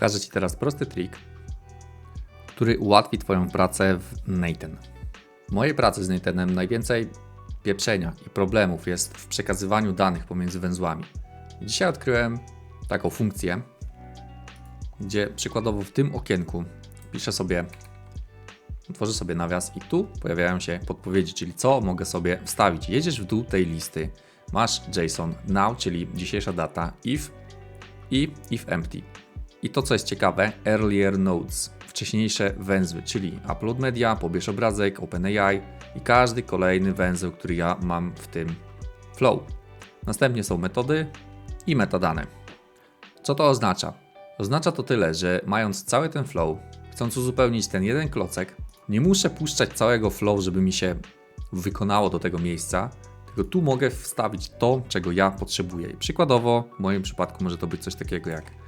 Pokażę Ci teraz prosty trik, który ułatwi Twoją pracę w Nathan. W mojej pracy z Nathanem najwięcej pieprzenia i problemów jest w przekazywaniu danych pomiędzy węzłami. Dzisiaj odkryłem taką funkcję, gdzie przykładowo w tym okienku piszę sobie, tworzę sobie nawias i tu pojawiają się podpowiedzi, czyli co mogę sobie wstawić. Jedziesz w dół tej listy, masz JSON now, czyli dzisiejsza data, if i if empty. I to, co jest ciekawe, earlier nodes, wcześniejsze węzły, czyli upload media, pobierz obrazek, OpenAI i każdy kolejny węzeł, który ja mam w tym flow. Następnie są metody i metadane. Co to oznacza? Oznacza to tyle, że mając cały ten flow, chcąc uzupełnić ten jeden klocek, nie muszę puszczać całego flow, żeby mi się wykonało do tego miejsca, tylko tu mogę wstawić to, czego ja potrzebuję. Przykładowo, w moim przypadku może to być coś takiego jak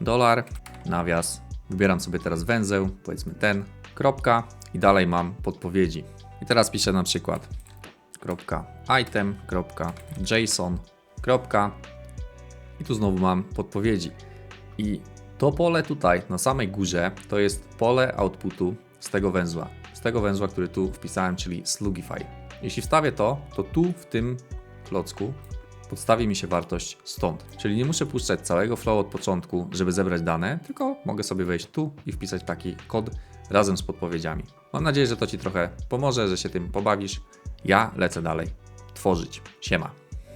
dolar, nawias. Wybieram sobie teraz węzeł, powiedzmy ten, kropka i dalej mam podpowiedzi. I teraz piszę na przykład kropka item, kropka json, kropka i tu znowu mam podpowiedzi. I to pole tutaj na samej górze to jest pole outputu z tego węzła. Z tego węzła, który tu wpisałem, czyli Slugify. Jeśli wstawię to, to tu w tym klocku podstawi mi się wartość stąd. Czyli nie muszę puszczać całego flow od początku, żeby zebrać dane, tylko mogę sobie wejść tu i wpisać taki kod razem z podpowiedziami. Mam nadzieję, że to Ci trochę pomoże, że się tym pobawisz. Ja lecę dalej tworzyć. Siema.